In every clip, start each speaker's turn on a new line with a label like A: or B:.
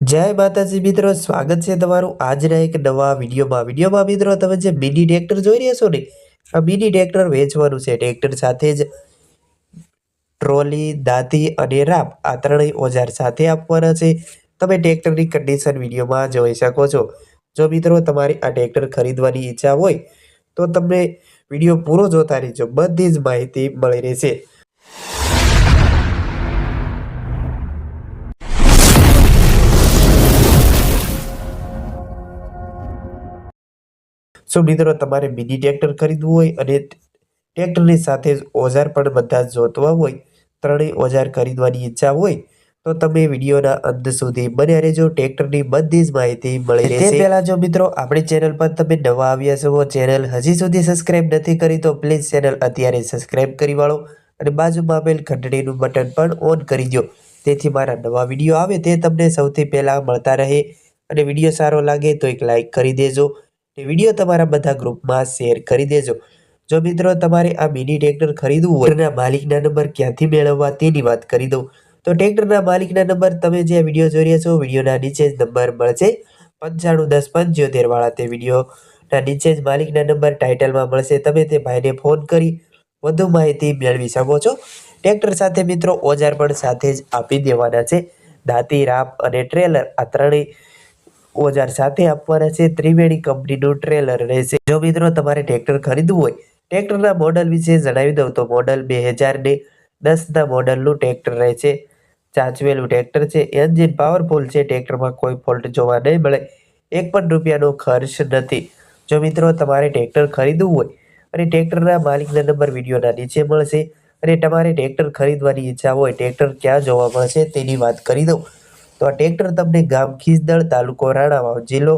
A: જય માતાજી મિત્રો, સ્વાગત છે તમારું આજના એક નવા વિડીયોમાં. વિડીયોમાં મિત્રો, તમે જે મિની ટ્રેક્ટર જોઈ રહ્યા છો ને, આ મિની ટ્રેક્ટર વેચવાનું છે. ટ્રેક્ટર સાથે જ ટ્રોલી દાંતી અને રાપ આ ત્રણેય ઓજાર સાથે આપવાના છે. તમે ટ્રેક્ટરની કન્ડિશન વિડીયોમાં જોઈ શકો છો. જો મિત્રો, તમારી આ ટ્રેક્ટર ખરીદવાની ઈચ્છા હોય, તો તમને વીડિયો પૂરો જોતા રહેજો. બધી જ માહિતી મળી રહેશે. સો મિત્રો તમારે મિની ટ્રેક્ટર ખરીદવું હોય અને ટ્રેક્ટરની સાથે જ ઓજાર પણ બધા જોતવા હોય ત્રણેય ઓજાર ખરીદવાની ઈચ્છા હોય તો તમે વિડીયોના અંત સુધી બન્યા રહેજો. ટ્રેક્ટરની બધી જ માહિતી મળી રહેશે. તે પહેલાં જો મિત્રો આપણી ચેનલ પર તમે નવા આવ્યા છો ચેનલ હજી સુધી સબસ્ક્રાઇબ નથી કરી તો પ્લીઝ ચેનલ અત્યારે સબસ્ક્રાઇબ કરી વાળો અને બાજુમાં આપેલ ઘંટડીનું બટન પણ ઓન કરી દો તેથી મારા નવા વીડિયો આવે તે તમને સૌથી પહેલાં મળતા રહે. અને વીડિયો સારો લાગે તો એક લાઇક કરી દેજો. ને વીડિયો તમારા બધા ગ્રુપમાં શેર કરી દેજો. જો મિત્રો તમારે આ મિની ટ્રેક્ટર ખરીદવું હોય માલિકના નંબર ક્યાંથી મેળવવા તેની વાત કરી દઉં. તો ટ્રેક્ટરના માલિકના નંબર તમે જે વીડિયો જોઈ રહ્યા છો, વિડીયોના નીચે જ નંબર મળશે. પંચાણું, દસ પંચોતેરવાળા તે વિડીયોના નીચે જ માલિકના નંબર ટાઇટલમાં મળશે. તમે તે ભાઈને ફોન કરી વધુ માહિતી મેળવી શકો છો. ટ્રેક્ટર સાથે મિત્રો ઓજાર પણ સાથે જ આપી દેવાના છે. દાંતી, રાપ અને ટ્રેલર આ ત્રણેય ઓજાર સાથે આપવાના છે. ત્રિવેણી કંપનીનું ટ્રેલર રહેશે. જો મિત્રો તમારે ટ્રેક્ટર ખરીદવું હોય, ટ્રેક્ટરના મોડલ વિશે જણાવી દઉં તો મોડલ બે હજાર ને દસના મોડલનું ટ્રેક્ટર રહેશે. ચાંચવેલું ટ્રેક્ટર છે. એન્જિન પાવરફુલ છે. ટ્રેક્ટરમાં કોઈ ફોલ્ટ જોવા નહીં મળે. એક પણ રૂપિયાનો ખર્ચ નથી. જો મિત્રો તમારે ટ્રેક્ટર ખરીદવું હોય અને ટ્રેક્ટરના માલિકના નંબર વિડીયોના નીચે મળશે અને તમારે ટ્રેક્ટર ખરીદવાની ઈચ્છા હોય, ટ્રેક્ટર ક્યાં જોવા મળશે તેની વાત કરી દઉં. તો આ ટ્રેક્ટર તમને ગામ ખીસદળ તાલુકો રાણાવાવ જિલ્લો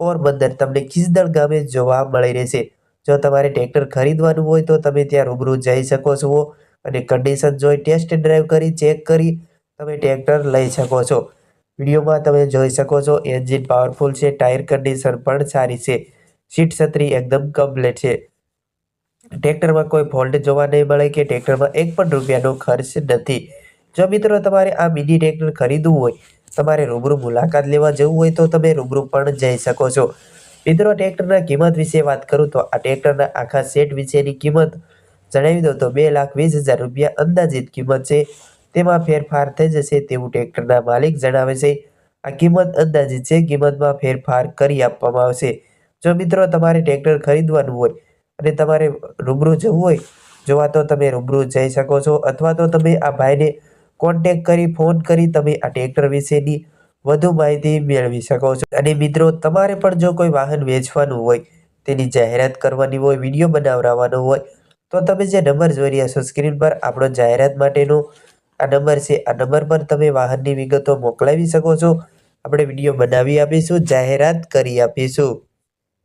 A: પોરબંદર તમને ખીસદળ ગામે જોવા મળી રહેશે. જો તમારે ટ્રેક્ટર ખરીદવાનું હોય તો તમે ત્યાં રૂબરૂ જઈ શકો છો અને કન્ડિશન જોઈ ટેસ્ટ ડ્રાઈવ કરી ચેક કરી તમે ટ્રેક્ટર લઈ શકો છો. વિડીયોમાં તમે જોઈ શકો છો એન્જિન પાવરફુલ છે ટાયર કન્ડિશન પણ સારી છે. સીટ છત્રી એકદમ કમ્પ્લેટ છે. ટ્રેક્ટરમાં કોઈ ફોલ્ટ જોવા નહીં મળે કે ટ્રેક્ટરમાં એક પણ રૂપિયાનો ખર્ચ નથી. જો મિત્રો તમારે આ મિની ટ્રેક્ટર ખરીદવું હોય, તમારે રૂબરૂ મુલાકાત લેવા જવું હોય તો તમે રૂબરૂ પણ જઈ શકો છો. મિત્રો ટ્રેક્ટરના કિંમત વિશે વાત કરું તો આ ટ્રેક્ટરના આખા સેટ વિશેની કિંમત જણાવી દઉં તો બે લાખ વીસ હજાર રૂપિયા અંદાજિત કિંમત છે. તેમાં ફેરફાર થઈ જશે તેવું ટ્રેક્ટરના માલિક જણાવે છે. આ કિંમત અંદાજિત છે, કિંમતમાં ફેરફાર કરી આપવામાં આવશે. જો મિત્રો તમારે ટ્રેક્ટર ખરીદવાનું હોય અને તમારે રૂબરૂ જવું હોય, જોવા તો તમે રૂબરૂ જઈ શકો છો અથવા તો તમે આ ભાઈને કોન્ટેક કરી ફોન કરી, તમે આ ટ્રેક્ટર વિશેની વધુ માહિતી મેળવી શકો છો. અને મિત્રો, તમારે પણ જો કોઈ વાહન વેચવાનું હોય, તેની જાહેરાત કરવાની હોય, વીડિયો બનાવવાનો હોય, તો તમે જે નંબર જોઈ રહ્યા છો સ્ક્રીન પર, આપણો જાહેરાત માટેનો આ નંબર છે. આ નંબર પર તમે વાહનની વિગતો મોકલાવી શકો છો. આપણે વીડિયો બનાવી આપીશું, જાહેરાત કરી આપીશું.